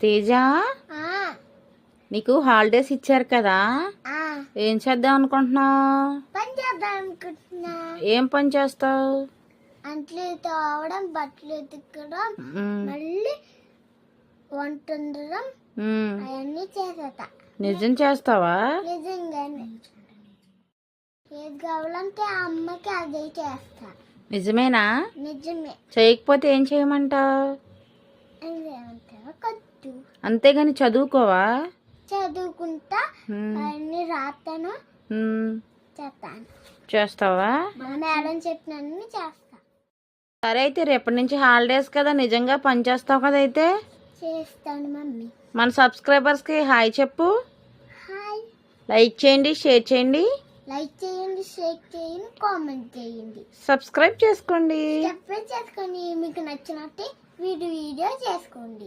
తేజ? నీకు హాలిడేస్ ఇచ్చారు కదా? ఏం చేద్దాం అనుకుంటున్నావు? పని చేద్దాం అనుకుంటున్నా. ఏం పని చేస్తావు? అంట్లు తోవడం బట్టలు ఉతకడం మళ్ళీ వంట వండడం అవన్నీ చేసేట నిజం చేస్తావా? నిజంగానే. ఏది కావాలంటే అమ్మకి అదే చేస్తా. నిజమేనా? నిజమే. చేయకపోతే ఏం చేయమంటావు? కొట్టు అంతేగాని చదువుకోవా? చదువుకుంటా ఉమ్, అవన్నీ రాస్తాను చేస్తాను. చేస్తావా? మేడం చెప్పినన్ని చేస్తా. సరే అయితే రేపటి నుంచి హాలిడేస్ కదా నిజంగా పని చేస్తావు కదా అయితే? చేస్తాను మమ్మీ. మన సబ్స్క్రైబర్స్కి హాయ్ చెప్పు. హాయ్. లైక్ చేయండి షేర్ చేయండి. లైక్ చేయండి షేర్ చేయండి కామెంట్ చేయండి. సబ్స్క్రైబ్ చేసుకోండి. సబ్స్క్రైబ్ చేసుకొని మీకు నచ్చినట్టే వీడియో వీడియో చేసుకోండి.